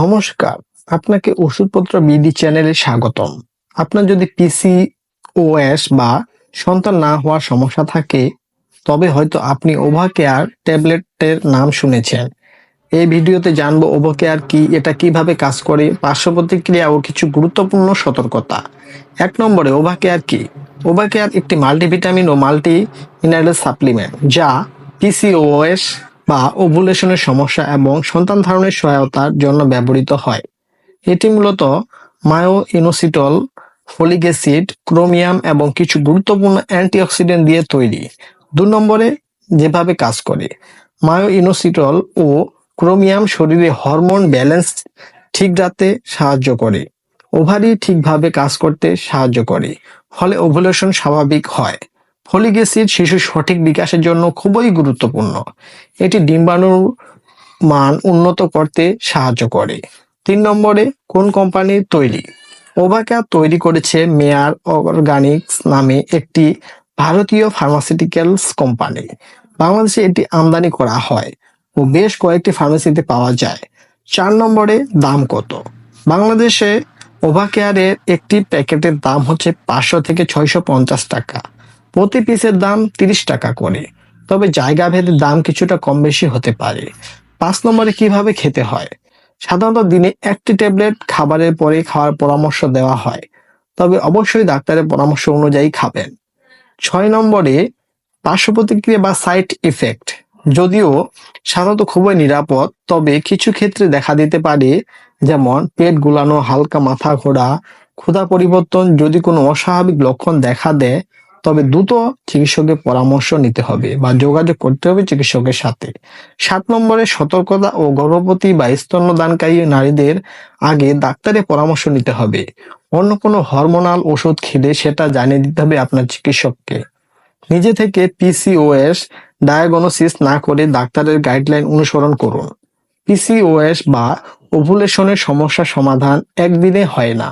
নমস্কার, আপনাকে ওষুধপত্র বিডি চ্যানেলে স্বাগতম। আপনার যদি পিসি ওএস বা সন্তান না হওয়ার সমস্যা থাকে, তবে হয়তো আপনি ওভা কেয়ার ট্যাবলেটের নাম শুনেছেন। এই ভিডিওতে জানব ওভা কেয়ার কি, এটা কীভাবে কাজ করে, পার্শ্ব প্রতিক্রিয়া ও কিছু গুরুত্বপূর্ণ সতর্কতা। এক নম্বরে ওভা কেয়ার কি? ওভা কেয়ার একটি মাল্টিভিটামিন ও মাল্টি মিনারেল সাপ্লিমেন্ট যা পিসিওএস বা ওভুলেশনের সমস্যা এবং সন্তান ধারণের সহায়তার জন্য ব্যবহৃত হয়। এটি মূলত myo inositol folic acid chromium এবং কিছু গুরুত্বপূর্ণ অ্যান্টিঅক্সিডেন্ট দিয়ে তৈরি। দু নম্বরে যেভাবে কাজ করে মায়ো ইনোসিটল ও ক্রোমিয়াম শরীরে হরমোন ব্যালেন্স ঠিক রাখতে সাহায্য করে ওভারি ঠিকভাবে কাজ করতে সাহায্য করে, ফলে ওভুলেশন স্বাভাবিক হয়। ফলিক অ্যাসিড শিশুর সঠিক বিকাশের জন্য খুবই গুরুত্বপূর্ণ। এটি ডিম্বাণুর মান উন্নত করতে সাহায্য করে। তিন নম্বরে, কোন কোম্পানির তৈরি? ওভাকা তৈরি করেছে মেয়ার অর্গানিক্স নামে একটি ভারতীয় ফার্মাসিউটিক্যালস কোম্পানি। বাংলাদেশে এটি আমদানি করা হয় ও বেশ কয়েকটি ফার্মেসিতে পাওয়া যায়। চার নম্বরে, দাম কত? বাংলাদেশে ওভাকেয়ারের একটি প্যাকেটের দাম হচ্ছে পাঁচশো থেকে ছয়শো পঞ্চাশ টাকা। প্রতি পিসের দাম তিরিশ টাকা করে। তবে জায়গা ভেদে দাম কিছুটা কম বেশি হতে পারে। পাঁচ নম্বরে কীভাবে খেতে হয়? সাধারণত দিনে একটি ট্যাবলেট খাবারের পরে খাওয়ার পরামর্শ দেওয়া হয়। তবে অবশ্যই ডাক্তারের পরামর্শ অনুযায়ী খাবেন। ছয় নম্বরে পার্শ্ব প্রতিক্রিয়া বা সাইড ইফেক্ট যদিও সাধারণত খুবই নিরাপদ, তবে কিছু ক্ষেত্রে দেখা দিতে পারে, যেমন পেট গুলানো, হালকা মাথা ঘোরা, ক্ষুধা পরিবর্তন যদি কোনো অস্বাভাবিক লক্ষণ দেখা দেয় তবে দ্রুত চিকিৎসকের পরামর্শ নিতে হবে বা যোগাযোগ করতে হবে চিকিৎসকের সাথে। সাত নম্বরে সতর্কতা ও গর্ভবতী বা স্তন্যদানকারী নারীদের আগে ডাক্তারের পরামর্শ নিতে হবে। অন্য কোনো হরমোনাল ওষুধ খেলে সেটা জানিয়ে দিতে হবে আপনার চিকিৎসককে। নিজে থেকে পিসিওএস ডায়াগনোসিস না করে ডাক্তারের গাইডলাইন অনুসরণ করুন। পিসিওএস বা ওভুলেশনের সমস্যা সমাধান একদিনে হয় না।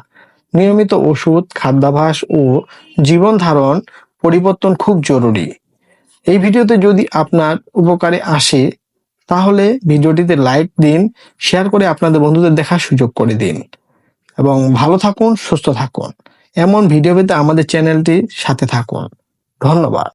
নিয়মিত ওষুধ, খাদ্যাভাস ও জীবন ধারণ পরিবর্তন খুব জরুরি। এই ভিডিওতে যদি আপনার উপকারে আসে, তাহলে ভিডিওটিতে লাইক দিন, শেয়ার করে আপনাদের বন্ধুদের দেখার সুযোগ করে দিন। এবং ভালো থাকুন, সুস্থ থাকুন। এমন ভিডিও পেতে আমাদের চ্যানেলটির সাথে থাকুন। ধন্যবাদ।